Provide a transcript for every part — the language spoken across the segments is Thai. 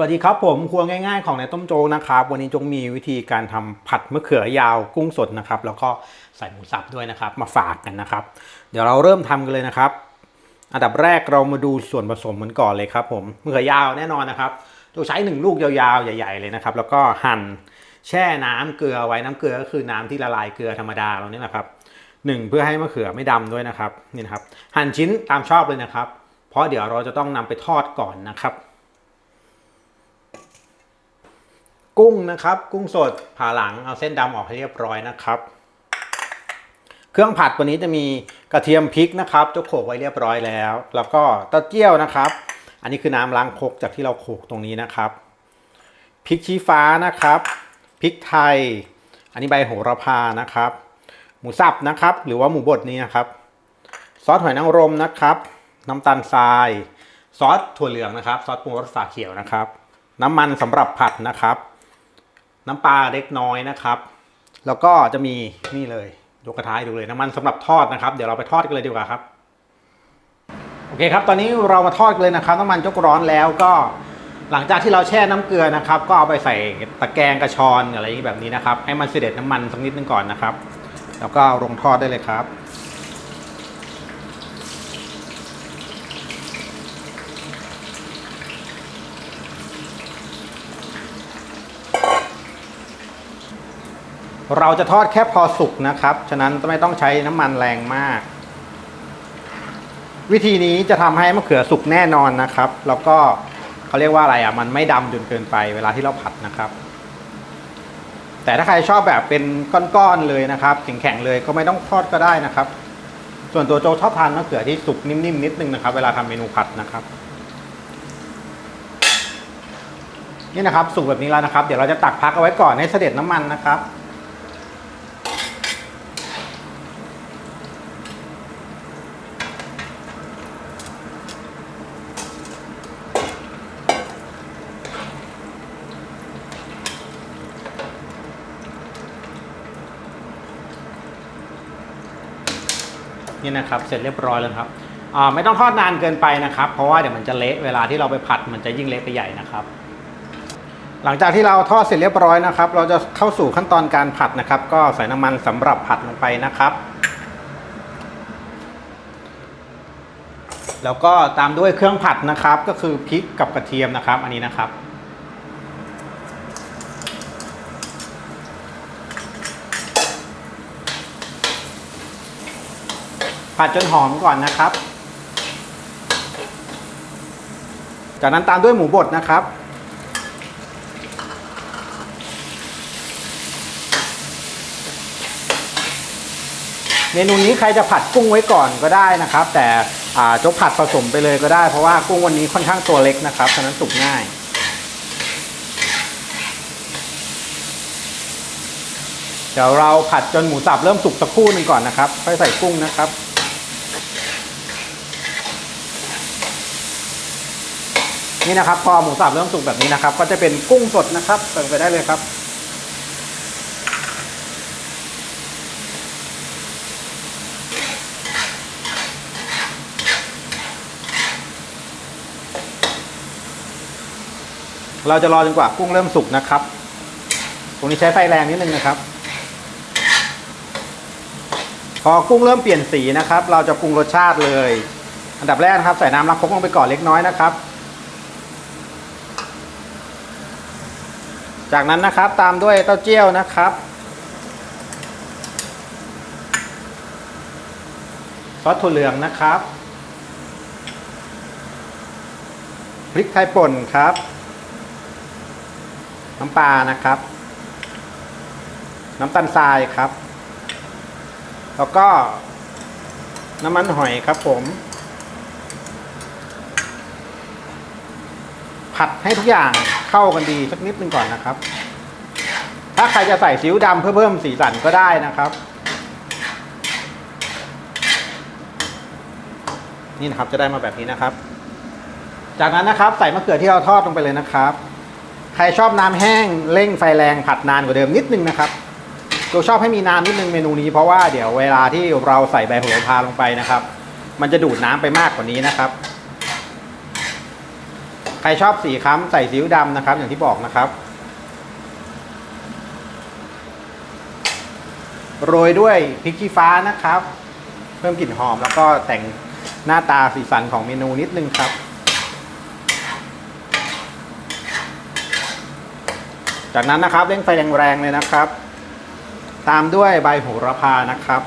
สวัสดีครับผมครัวง่ายๆของนายต้มโจ๊กนะครับ วันนี้จงมีวิธีการทำผัดมะเขือยาวกุ้งสดนะครับ แล้วก็ใส่หมูสับด้วยนะครับ มาฝากกันนะครับ เดี๋ยวเราเริ่มทำกันเลยนะครับ อันดับแรกเรามาดูส่วนผสมมันก่อนเลยครับ ผมมะเขือยาวแน่นอนนะครับเราใช้หนึ่งลูกยาวๆใหญ่ๆเลยนะครับ แล้วก็หั่นแช่น้ำเกลือไว้น้ำเกลือก็คือน้ำที่ละลายเกลือธรรมดาเราเนี่ยนะครับหนึ่งเพื่อให้มะเขือไม่ดำด้วยนะครับนี่นะครับ หั่นชิ้นตามชอบเลยนะครับ เพราะเดี๋ยวเราจะต้องนำไปทอดก่อนนะครับ กุ้งนะครับ กุ้งสดผ่าหลังเอาเส้นดำออกให้เรียบร้อยนะครับ เครื่องผัดวันนี้จะมีกระเทียมพริกนะครับจะโขลกไว้เรียบร้อยแล้ว แล้วก็เต้าเจี้ยวนะครับ อันนี้คือน้ำล้างคกจากที่เราโขลกตรงนี้นะครับพริกชี้ฟ้านะครับพริกไทย อันนี้ใบโหระพานะครับ หมูสับนะครับ หรือว่าหมูบดนี้นะครับ ซอสหอยนางรมนะครับ น้ำตาลทราย ซอสถั่วเหลืองนะครับ ซอสปรุงรสฝาเขียวนะครับ น้ำมันสำหรับผัดนะครับ น้ำปลาเล็กน้อยนะครับ แล้วก็จะมีนี่เลยยกกระทะให้ดูเลยน้ำมันสำหรับทอดนะครับ เดี๋ยวเราไปทอดกันเลยดีกว่าครับโอเคครับตอนนี้เรามาทอดกันเลยนะครับน้ำมันจกร้อนแล้วก็หลังจากที่เราแช่น้ำเกลือนะครับ ก็เอาไปใส่ตะแกรงกระชอนอะไรอย่างนี้แบบนี้นะครับ ให้มันเสด็จน้ำมันสักนิดนึงก่อนนะครับ แล้วก็ลงทอดได้เลยครับ เราจะทอดแค่พอสุกนะครับ ฉะนั้นไม่ต้องใช้น้ำมันแรงมาก วิธีนี้จะทำให้มะเขือสุกแน่นอนนะครับ แล้วก็เขาเรียกว่าอะไรอะ มันไม่ดำจนเกินไปเวลาที่เราผัดนะครับ แต่ถ้าใครชอบแบบเป็นก้อนๆเลยนะครับ แข็งๆเลยก็ไม่ต้องทอดก็ได้นะครับ ส่วนตัวโจชอบทานมะเขือที่สุกนิ่มๆนิดนึงนะครับ เวลาทำเมนูผัดนะครับนี่นะครับสุกแบบนี้แล้วนะครับ เดี๋ยวเราจะตักพักเอาไว้ก่อนให้เสด็จน้ำมันนะครับ นี่นะครับเสร็จเรียบร้อยแล้วครับไม่ต้องทอดนานเกินไปนะครับ เพราะว่าเดี๋ยวมันจะเละเวลาที่เราไปผัดมันจะยิ่งเละไปใหญ่นะครับ หลังจากที่เราทอดเสร็จเรียบร้อยนะครับ เราจะเข้าสู่ขั้นตอนการผัดนะครับ ก็ใส่น้ำมันสำหรับผัดลงไปนะครับ แล้วก็ตามด้วยเครื่องผัดนะครับ ก็คือพริกกับกระเทียมนะครับ อันนี้นะครับ ผัดจนหอมก่อนนะครับ จากนั้นตามด้วยหมูบดนะครับ เมนูนี้ใครจะผัดกุ้งไว้ก่อนก็ได้นะครับ แต่จะผัดผสมไปเลยก็ได้เพราะว่ากุ้งวันนี้ค่อนข้างตัวเล็กนะครับฉะนั้นสุกง่ายเดี๋ยวเราผัดจนหมูสับเริ่มสุกสักครู่หนึ่งก่อนนะครับ ค่อยใส่กุ้งนะครับ นี่นะครับพอหมูสับเริ่มสุกแบบนี้นะครับ ก็จะเป็นกุ้งสดนะครับเติมไปได้เลยครับ เราจะรอจนกว่ากุ้งเริ่มสุกนะครับ ตรงนี้ใช้ไฟแรงนิดนึงนะครับ พอกุ้งเริ่มเปลี่ยนสีนะครับ เราจะปรุงรสชาติเลย อันดับแรกนะครับใส่น้ำล้างครกลงไปก่อนเล็กน้อยนะครับ จากนั้นนะครับตามด้วยเต้าเจี้ยวนะครับซอสถั่วเหลืองนะครับพริกไทยป่นครับ น้ำปลานะครับ น้ำตาลทรายครับ แล้วก็น้ำมันหอยครับผม ผัดให้ทุกอย่างเข้ากันดีสักนิดนึงก่อนนะครับ ถ้าใครจะใส่ซีอิ๊วดำเพื่อเพิ่มสีสันก็ได้นะครับ นี่นะครับจะได้มาแบบนี้นะครับ จากนั้นนะครับใส่มะเขือที่เราทอดลงไปเลยนะครับ ใครชอบน้ำแห้งเร่งไฟแรงผัดนานกว่าเดิมนิดนึงนะครับตัวชอบให้มีน้ำนิดนึงเมนูนี้เพราะว่าเดี๋ยวเวลาที่เราใส่ใบโหระพาลงไปนะครับ มันจะดูดน้ำไปมากกว่านี้นะครับ รรชอบสีค้ำใส่ซีอิ๊วดำนะครับ อย่างที่บอกนะครับ โรยด้วยพริกชี้ฟ้านะครับ เพิ่มกลิ่นหอมแล้วก็แต่งหน้าตาสีสันของเมนูนิดนึงครับ จากนั้นนะครับเร่งไฟแรงๆเลยนะครับ ตามด้วยใบโหระพานะครับ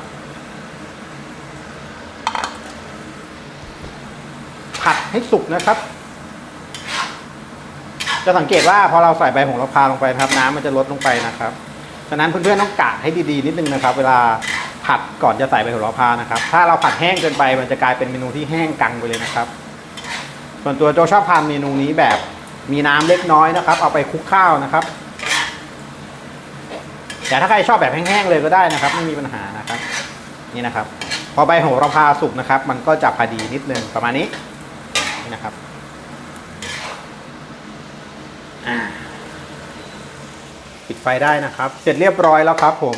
ผัดให้สุกนะครับ จะสังเกตว่าพอเราใส่ใบโหระพาลงไปนะครับ น้ำมันจะลดลงไปนะครับฉะนั้นเพื่อนๆต้องกะให้ดีๆนิดนึงนะครับ เวลาผัดก่อนจะใส่ใบโหระพานะครับ ถ้าเราผัดแห้งเกินไปมันจะกลายเป็นเมนูที่แห้งกังไปเลยนะครับ ส่วนตัวโจชอบทานเมนูนี้แบบมีน้ำเล็กน้อยนะครับ เอาไปคลุกข้าวนะครับ แต่ถ้าใครชอบแบบแห้งๆเลยก็ได้นะครับ ไม่มีปัญหานะครับ นี่นะครับ พอใบโหระพาสุกนะครับ มันก็จะพอดีนิดนึงประมาณนี้นี่นะครับ อ่าปิดไฟได้นะครับ เสร็จเรียบร้อยแล้วครับผม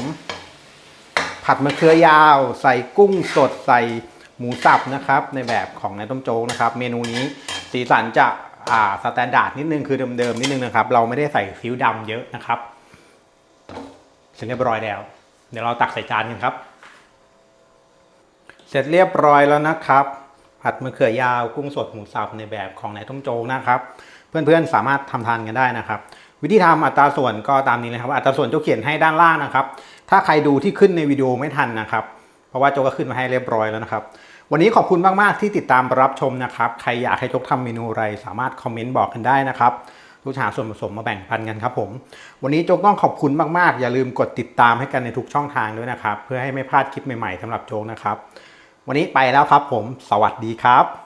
ผัดมะเขือยาว ใส่กุ้งสดใส่หมูสับนะครับ ในแบบของในต้มโจ๊กนะครับ เมนูนี้สีสันจะอ่าสแตนดาร์ดนิดนึงคือเดิมๆนิดนึงนะครับ เราไม่ได้ใส่ซีอิ๊วดำเยอะนะครับ เสร็จเรียบร้อยแล้ว เดี๋ยวเราตักใส่จานกันครับ เสร็จเรียบร้อยแล้วนะครับ ผัดมะเขือยาวกุ้งสดหมูสับในแบบของนายต้มโจ๊กนะครับ เพื่อนๆสามารถทำทานกันได้นะครับ วิธีทำอัตราส่วนก็ตามนี้เลยครับอัตราส่วนโจเขียนให้ด้านล่างนะครับ ถ้าใครดูที่ขึ้นในวิดีโอไม่ทันนะครับ เพราะว่าโจก็ขึ้นมาให้เรียบร้อยแล้วนะครับ วันนี้ขอบคุณมากๆที่ติดตามรับชมนะครับ ใครอยากให้โจกทำเมนูอะไร สามารถคอมเมนต์บอกกันได้นะครับทุกหาส่วนผสมมาแบ่งปันกันครับผม วันนี้โจกต้องขอบคุณมากๆ อย่าลืมกดติดตามให้กันในทุกช่องทางด้วยนะครับ เพื่อให้ไม่พลาดคลิปใหม่ๆสำหรับโจกนะครับ วันนี้ไปแล้วครับผม สวัสดีครับ